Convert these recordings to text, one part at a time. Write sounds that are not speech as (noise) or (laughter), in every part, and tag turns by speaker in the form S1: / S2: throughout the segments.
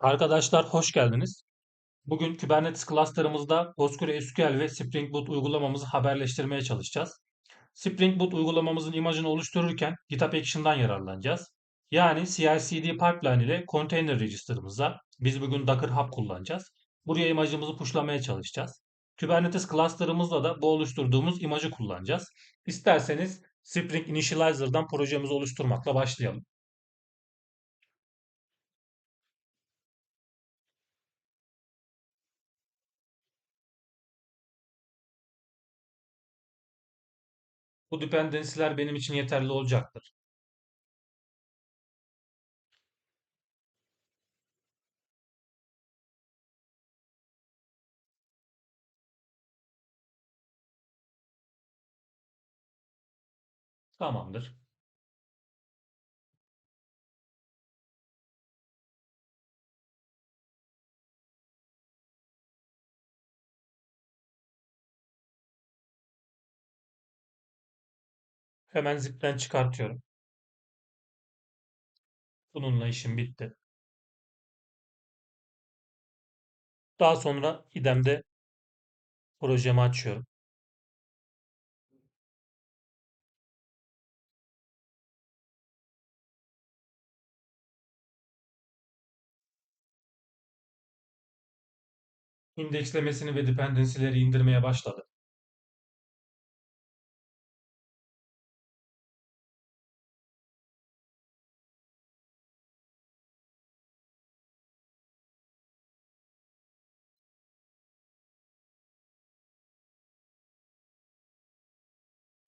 S1: Arkadaşlar hoş geldiniz. Bugün Kubernetes cluster'ımızda PostgreSQL ve Spring Boot uygulamamızı haberleştirmeye çalışacağız. Spring Boot uygulamamızın imajını oluştururken GitHub Action'dan yararlanacağız. Yani CI/CD pipeline ile container register'ımıza biz bugün Docker Hub kullanacağız. Buraya imajımızı pushlamaya çalışacağız. Kubernetes cluster'ımızda da bu oluşturduğumuz imajı kullanacağız. İsterseniz Spring Initializer'dan projemizi oluşturmakla başlayalım. Bu dependency'ler benim için yeterli olacaktır. Tamamdır. Hemen zipten çıkartıyorum. Bununla işim bitti. Daha sonra İDEM'de projemi açıyorum. İndekslemesini ve dependency'leri indirmeye başladı.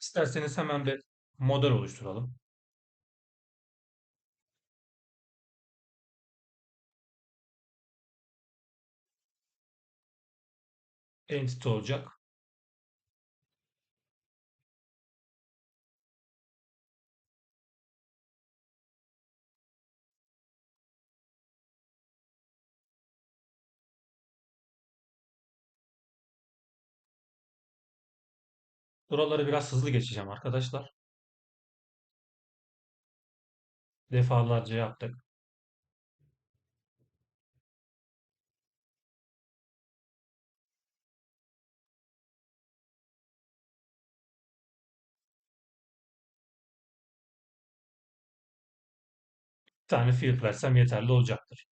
S1: İsterseniz hemen bir model oluşturalım. Entity olacak. Buraları biraz hızlı geçeceğim arkadaşlar. Defalarca yaptık. Bir tane field versem yeterli olacaktır.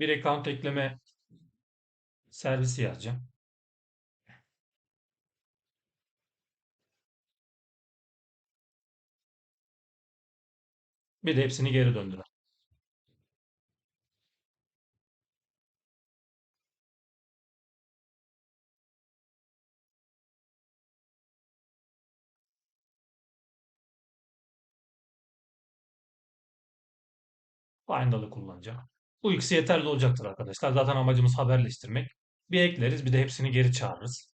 S1: Bir account ekleme servisi yazacağım. Bir de hepsini geri döndürelim. Find'alı kullanacağım. Bu ikisi yeterli olacaktır arkadaşlar. Zaten amacımız haberleştirmek. Bir ekleriz bir de hepsini geri çağırırız.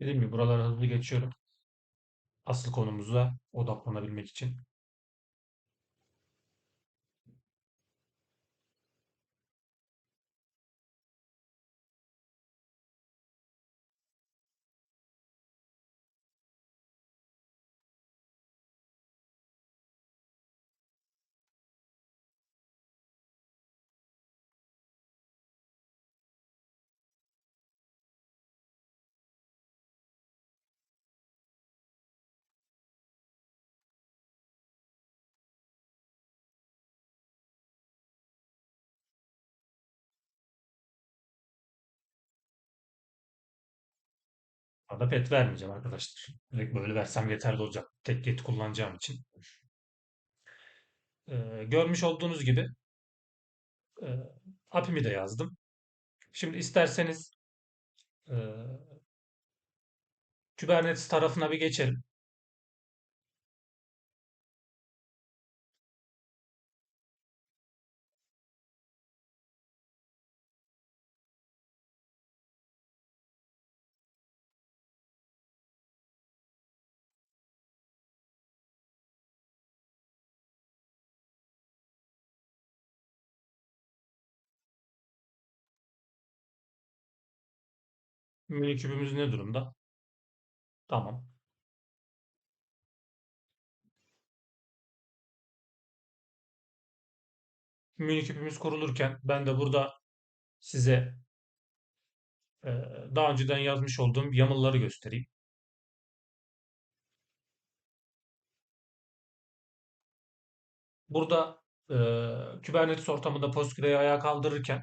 S1: Dediğim gibi buraları hızlı geçiyorum. Asıl konumuza odaklanabilmek için. Arada pet vermeyeceğim arkadaşlar. Böyle versem yeterli olacak. Tek get kullanacağım için. Ee, görmüş olduğunuz gibi e, API'mi de yazdım. Şimdi isterseniz e, Kubernetes tarafına bir geçelim. Mini kübümüz ne durumda? Tamam. Mini küpümüz kurulurken ben de burada size e, daha önceden yazmış olduğum YAML'ları göstereyim. Burada e, Kubernetes ortamında Postgre'yi ayağa kaldırırken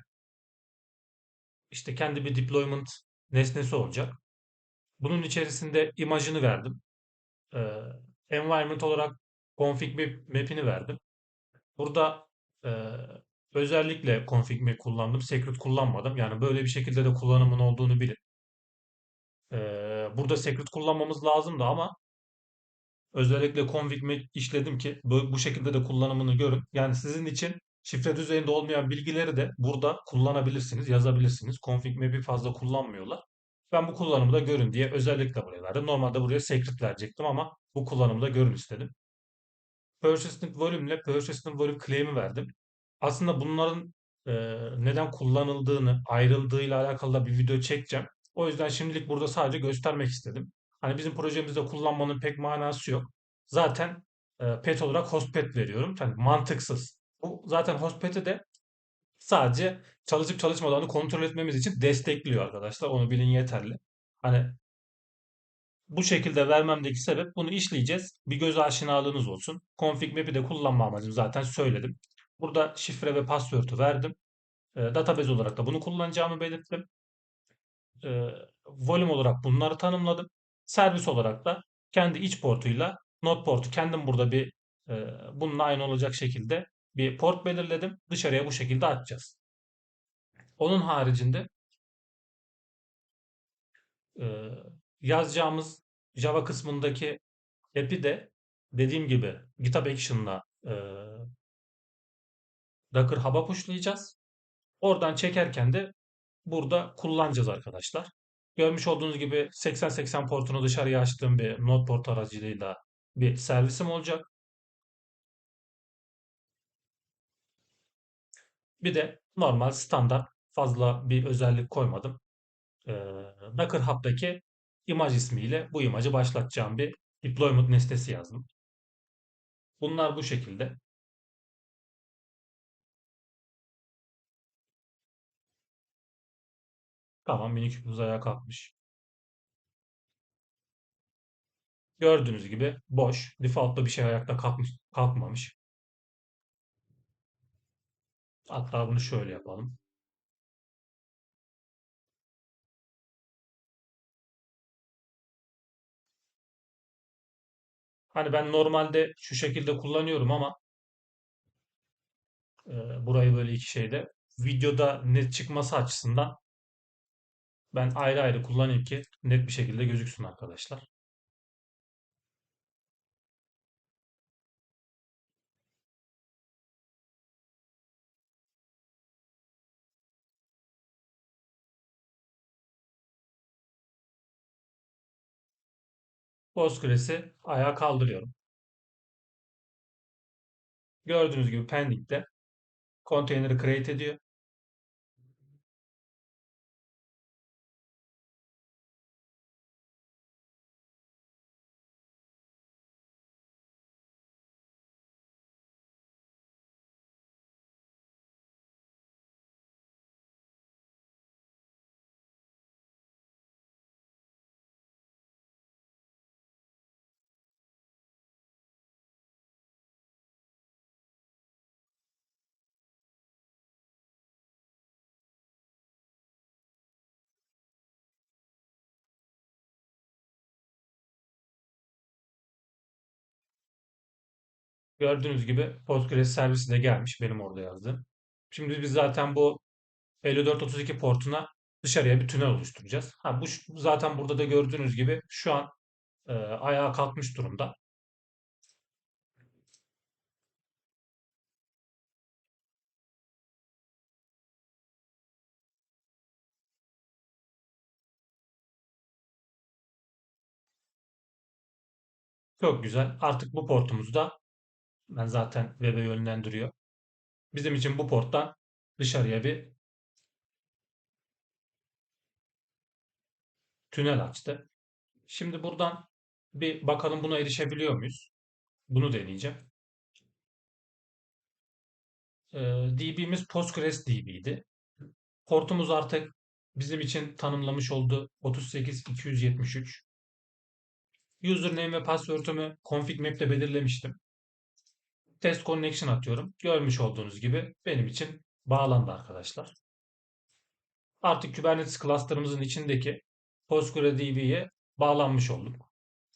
S1: işte kendi bir deployment nesnesi olacak. Bunun içerisinde imajını verdim. Environment olarak config map'ini verdim. Burada özellikle config map kullandım. Secret kullanmadım. Yani böyle bir şekilde de kullanımın olduğunu bilin. Burada secret kullanmamız lazımdı ama özellikle config map işledim ki bu şekilde de kullanımını görün. Yani sizin için şifre düzeyinde olmayan bilgileri de burada kullanabilirsiniz, yazabilirsiniz. Config map'i fazla kullanmıyorlar. Ben bu kullanımı da görün diye özellikle buraya verdim. Normalde buraya secret verecektim ama bu kullanımı da görün istedim. Persistent volume ile persistent volume claim'i verdim. Aslında bunların e, neden kullanıldığını, ayrıldığıyla alakalı da bir video çekeceğim. O yüzden şimdilik burada sadece göstermek istedim. Hani bizim projemizde kullanmanın pek manası yok. Zaten e, pet olarak hostpet veriyorum. Yani mantıksız. Zaten hostpet'i de sadece çalışıp çalışmadığını kontrol etmemiz için destekliyor arkadaşlar. Onu bilin yeterli. Hani bu şekilde vermemdeki sebep bunu işleyeceğiz. Bir göz aşinalığınız olsun. Config map'i de kullanma amacım zaten söyledim. Burada şifre ve password'u verdim. E, database olarak da bunu kullanacağımı belirttim. E, volume olarak bunları tanımladım. Servis olarak da kendi iç portuyla node portu kendim burada bir e, bununla aynı olacak şekilde bir port belirledim. Dışarıya bu şekilde açacağız. Onun haricinde e, yazacağımız Java kısmındaki app'i de dediğim gibi GitHub Action'la e, Docker Hub'a pushlayacağız. Oradan çekerken de burada kullanacağız arkadaşlar. Görmüş olduğunuz gibi 8080 portunu dışarıya açtığım bir node port aracılığıyla bir servisim olacak. Bir de normal standart fazla bir özellik koymadım. Ee, Docker Hub'daki imaj ismiyle bu imajı başlatacağım bir deployment nesnesi yazdım. Bunlar bu şekilde. Tamam miniküpümüz ayağa kalkmış. Gördüğünüz gibi boş. Default'ta bir şey ayakta kalkmış, kalkmamış. Hatta bunu şöyle yapalım. Hani ben normalde şu şekilde kullanıyorum ama e, burayı böyle iki şeyde videoda net çıkması açısından ben ayrı ayrı kullanayım ki net bir şekilde gözüksün arkadaşlar. Postgres'i ayağa kaldırıyorum. Gördüğünüz gibi pending'de konteyneri create ediyor. Gördüğünüz gibi Postgres servisi de gelmiş benim orada yazdığım. Şimdi biz zaten bu 5432 portuna dışarıya bir tünel oluşturacağız. Ha, bu zaten burada da gördüğünüz gibi şu an e, ayağa kalkmış durumda. Çok güzel. Artık bu portumuzda ben zaten web'e yönlendiriyor. Bizim için bu porttan dışarıya bir tünel açtı. Şimdi buradan bir bakalım buna erişebiliyor muyuz? Bunu deneyeceğim. Ee, DB'miz Postgres DB'ydi. Portumuz artık bizim için tanımlamış olduğu 38273. Username ve password'ümü config map'te belirlemiştim. Test connection atıyorum. Görmüş olduğunuz gibi benim için bağlandı arkadaşlar. Artık Kubernetes cluster'ımızın içindeki PostgreDB'ye bağlanmış olduk.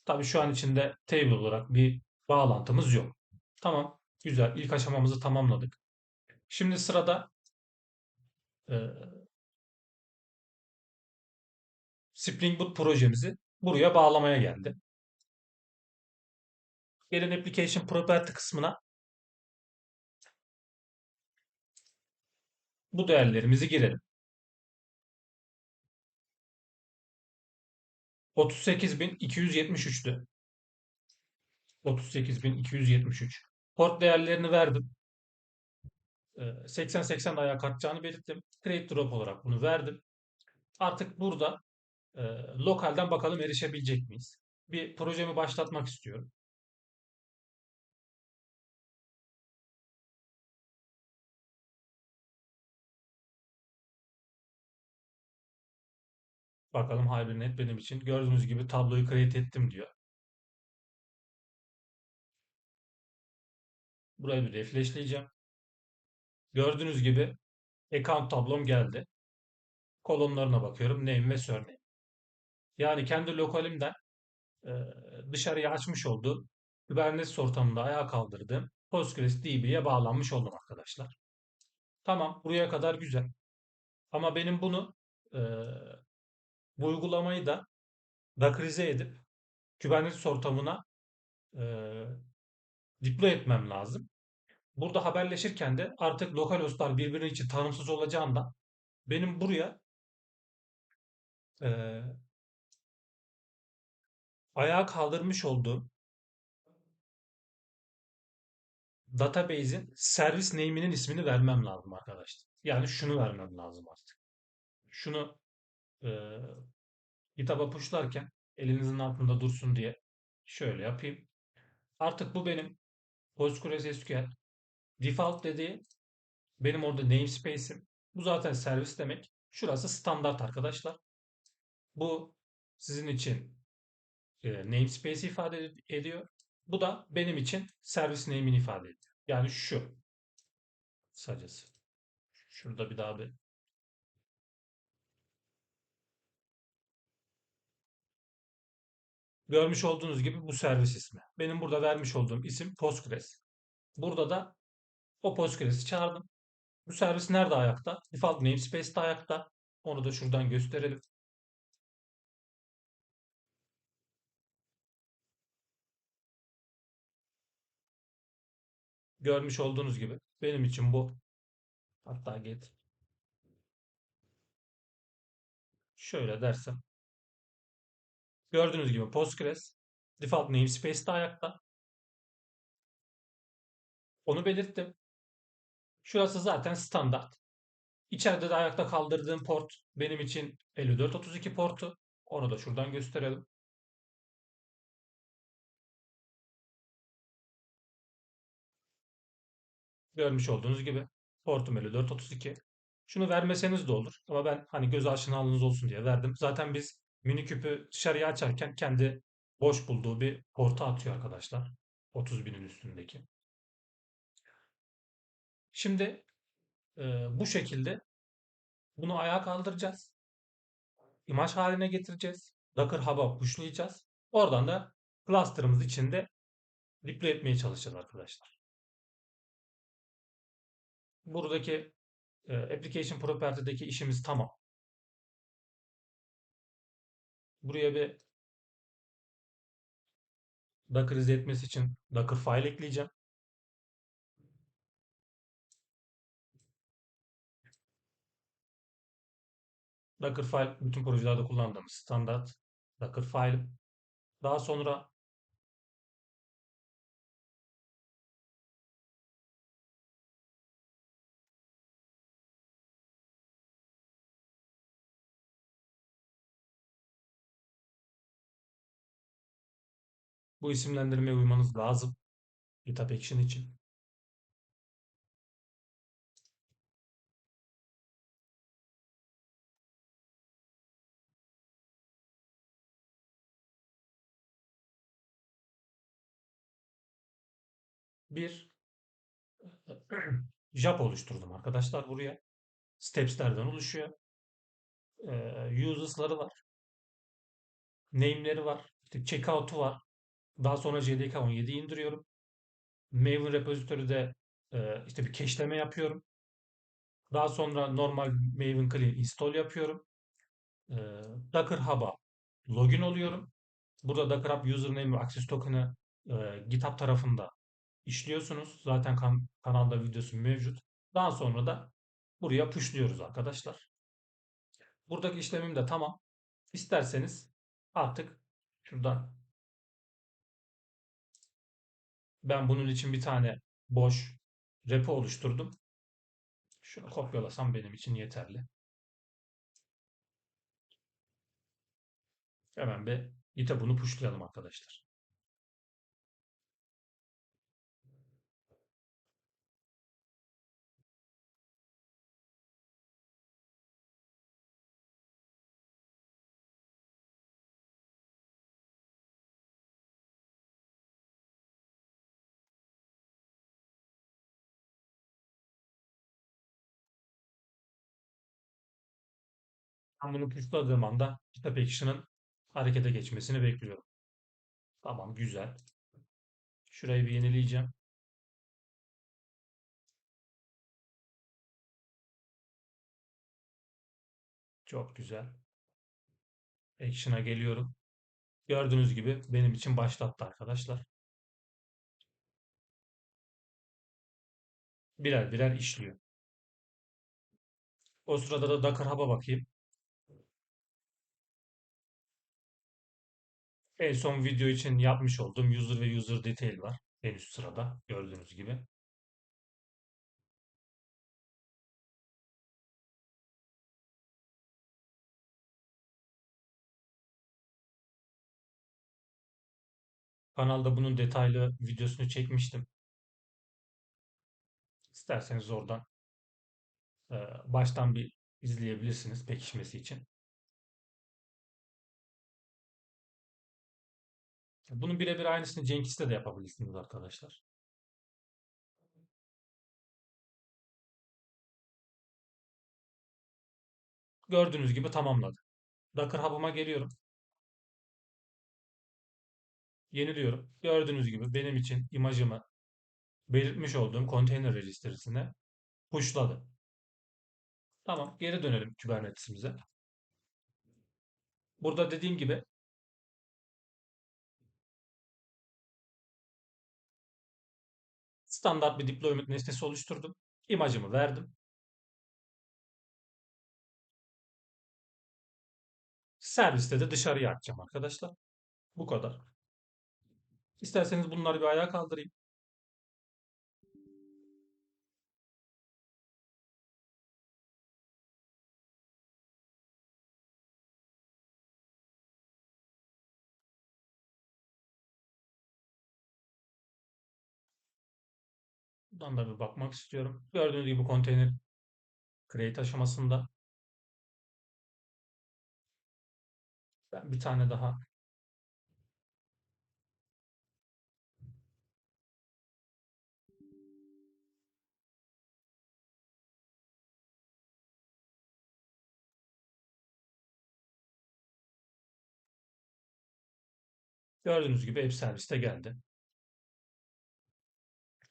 S1: Tabi şu an içinde table olarak bir bağlantımız yok. Tamam, güzel. İlk aşamamızı tamamladık. Şimdi sırada e, Spring Boot projemizi buraya bağlamaya geldi. Gelin Application Property kısmına bu değerlerimizi girelim. 38.273'tü. 38.273. Port değerlerini verdim. 80-80 ayağa kalkacağını belirttim. Create drop olarak bunu verdim. Artık burada e, lokalden bakalım erişebilecek miyiz? Bir projemi başlatmak istiyorum. Bakalım Hibernate benim için. Gördüğünüz gibi tabloyu create ettim diyor. Burayı bir refreshleyeceğim. Gördüğünüz gibi account tablom geldi. Kolonlarına bakıyorum. Name ve surname. Yani kendi lokalimden e, dışarıya açmış olduğum Kubernetes ortamında ayağa kaldırdığım Postgres DB'ye bağlanmış oldum arkadaşlar. Tamam buraya kadar güzel. Ama benim bunu e, bu uygulamayı da Dockerize edip Kubernetes ortamına e, deploy etmem lazım. Burada haberleşirken de artık lokal hostlar birbiri için tanımsız olacağından benim buraya e, ayağa kaldırmış olduğum database'in servis name'inin ismini vermem lazım arkadaşlar. Yani şunu vermem lazım artık. Şunu e, GitHub'a pushlarken elinizin altında dursun diye şöyle yapayım. Artık bu benim PostgreSQL default dediği benim orada namespace'im. Bu zaten servis demek. Şurası standart arkadaşlar. Bu sizin için e, namespace ifade ediyor. Bu da benim için servis name'ini ifade ediyor. Yani şu. Kısacası. Şurada bir daha bir Görmüş olduğunuz gibi bu servis ismi. Benim burada vermiş olduğum isim Postgres. Burada da o Postgres'i çağırdım. Bu servis nerede ayakta? Default namespace'de ayakta. Onu da şuradan gösterelim. Görmüş olduğunuz gibi benim için bu. Hatta get. Şöyle dersem. Gördüğünüz gibi Postgres Default namespace de ayakta. Onu belirttim. Şurası zaten standart. İçeride de ayakta kaldırdığım port benim için 5432 portu. Onu da şuradan gösterelim. Görmüş olduğunuz gibi portum 5432. Şunu vermeseniz de olur. Ama ben hani göz aşinalığınız olsun diye verdim. Zaten biz mini küpü dışarıya açarken kendi boş bulduğu bir porta atıyor arkadaşlar. 30 binin üstündeki. Şimdi e, bu şekilde bunu ayağa kaldıracağız. İmaj haline getireceğiz. Docker Hub'a pushlayacağız. Oradan da cluster'ımız içinde deploy etmeye çalışacağız arkadaşlar. Buradaki e, application property'deki işimiz tamam. Buraya bir Dockerize etmesi için Docker file ekleyeceğim. Docker file bütün projelerde kullandığımız standart Docker file. Daha sonra bu isimlendirmeye uymanız lazım. GitHub Action için. Bir (clears throat) JAP oluşturdum arkadaşlar buraya. Steps'lerden oluşuyor. Ee, uses'ları var. Name'leri var. İşte checkout'u var. Daha sonra JDK 17'yi indiriyorum. Maven repozitörüde e, işte bir cache'leme yapıyorum. Daha sonra normal Maven Clean install yapıyorum. E, Docker Hub'a login oluyorum. Burada Docker Hub username ve access token'ı e, GitHub tarafında işliyorsunuz. Zaten kan kanalda videosu mevcut. Daha sonra da buraya pushluyoruz arkadaşlar. Buradaki işlemim de tamam. İsterseniz artık şuradan ben bunun için bir tane boş repo oluşturdum. Şunu kopyalasam benim için yeterli. Hemen bir gite bunu pushlayalım arkadaşlar. Ben bunu pushladığım anda GitHub Action'ın harekete geçmesini bekliyorum. Tamam güzel. Şurayı bir yenileyeceğim. Çok güzel. Action'a geliyorum. Gördüğünüz gibi benim için başlattı arkadaşlar. Birer birer işliyor. O sırada da Docker Hub'a bakayım. En son video için yapmış olduğum user ve user detail var. En üst sırada gördüğünüz gibi. Kanalda bunun detaylı videosunu çekmiştim. İsterseniz oradan baştan bir izleyebilirsiniz pekişmesi için. Bunun birebir aynısını Jenkins'te de yapabilirsiniz arkadaşlar. Gördüğünüz gibi tamamladı. Docker Hub'ıma geliyorum. Yeniliyorum. Gördüğünüz gibi benim için imajımı belirtmiş olduğum container registry'sine pushladı. Tamam, geri dönelim Kubernetes'imize. Burada dediğim gibi standart bir deployment nesnesi oluşturdum. İmajımı verdim. Serviste de dışarıya atacağım arkadaşlar. Bu kadar. İsterseniz bunları bir ayağa kaldırayım. Buradan da bir bakmak istiyorum. Gördüğünüz gibi konteyner create aşamasında. Ben bir tane daha Gördüğünüz gibi app serviste geldi.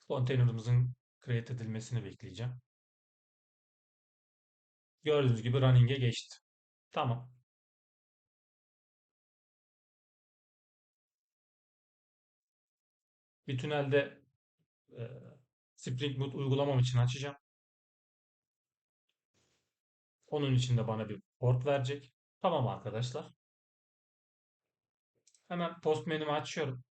S1: Konteynerimizin create edilmesini bekleyeceğim. Gördüğünüz gibi running'e geçti. Tamam. Bir tünelde e, Spring Boot uygulamam için açacağım. Onun için de bana bir port verecek. Tamam arkadaşlar. Hemen post menümü açıyorum.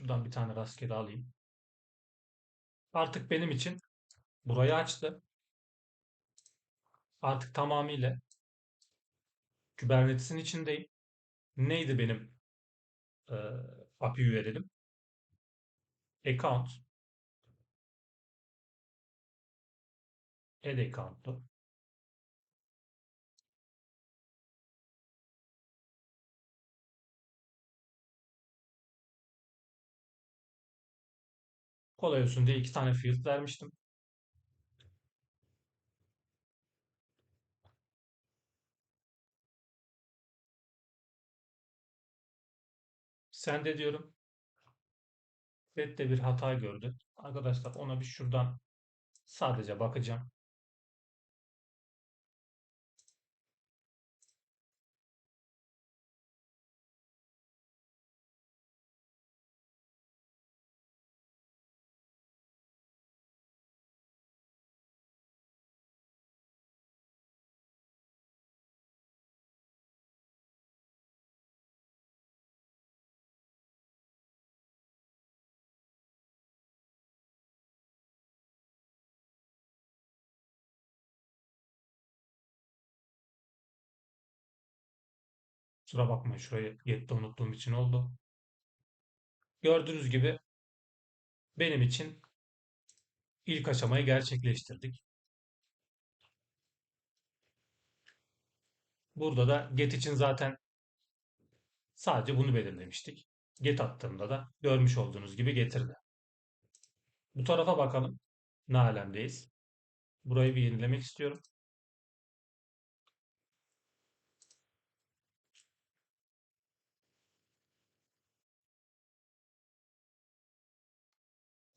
S1: Şuradan bir tane rastgele alayım. Artık benim için burayı açtı. Artık tamamıyla Kubernetes'in içindeyim. Neydi benim e, API URL'im? Account add account'tu. Kolay olsun diye iki tane field vermiştim. Sen de diyorum. Red de bir hata gördü. Arkadaşlar ona bir şuradan sadece bakacağım. Kusura bakmayın şurayı yette unuttuğum için oldu. Gördüğünüz gibi benim için ilk aşamayı gerçekleştirdik. Burada da get için zaten sadece bunu belirlemiştik. Get attığımda da görmüş olduğunuz gibi getirdi. Bu tarafa bakalım. Ne alemdeyiz. Burayı bir yenilemek istiyorum.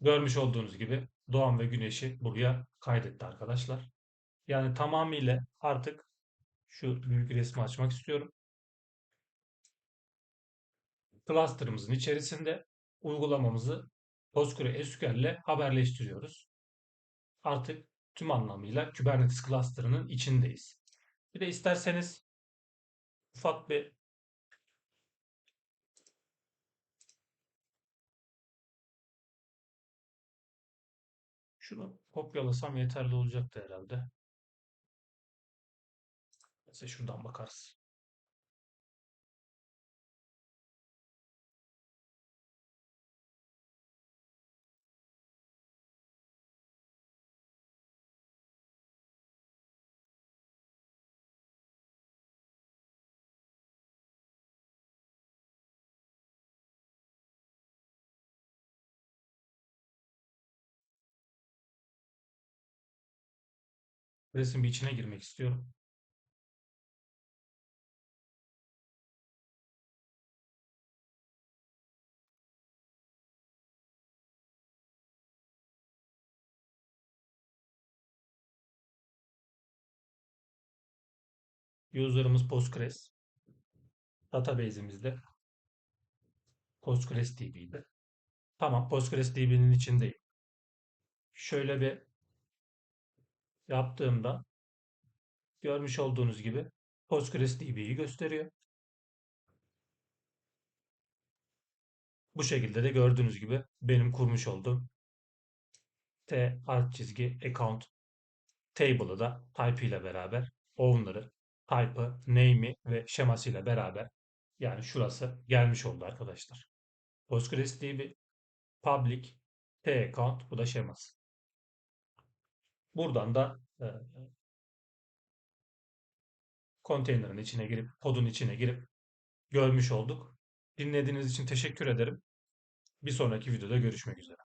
S1: Görmüş olduğunuz gibi Doğan ve Güneş'i buraya kaydetti arkadaşlar. Yani tamamıyla artık şu büyük resmi açmak istiyorum. Cluster'ımızın içerisinde uygulamamızı PostgreSQL ile haberleştiriyoruz. Artık tüm anlamıyla Kubernetes cluster'ının içindeyiz. Bir de isterseniz ufak bir Şunu kopyalasam yeterli olacaktı herhalde. Mesela şuradan bakarız. Resim içine girmek istiyorum. User'ımız Postgres. Database'imizde PostgreSDB'di. Tamam PostgreSDB'nin içindeyim. Şöyle bir yaptığımda görmüş olduğunuz gibi PostgreSDB'yi gösteriyor. Bu şekilde de gördüğünüz gibi benim kurmuş olduğum T alt çizgi account table'ı da type ile beraber owner'ı, type'ı, name'i ve şemasıyla beraber yani şurası gelmiş oldu arkadaşlar. PostgreSDB public T account bu da şeması. Buradan da e, konteynerin içine girip podun içine girip görmüş olduk. Dinlediğiniz için teşekkür ederim. Bir sonraki videoda görüşmek üzere.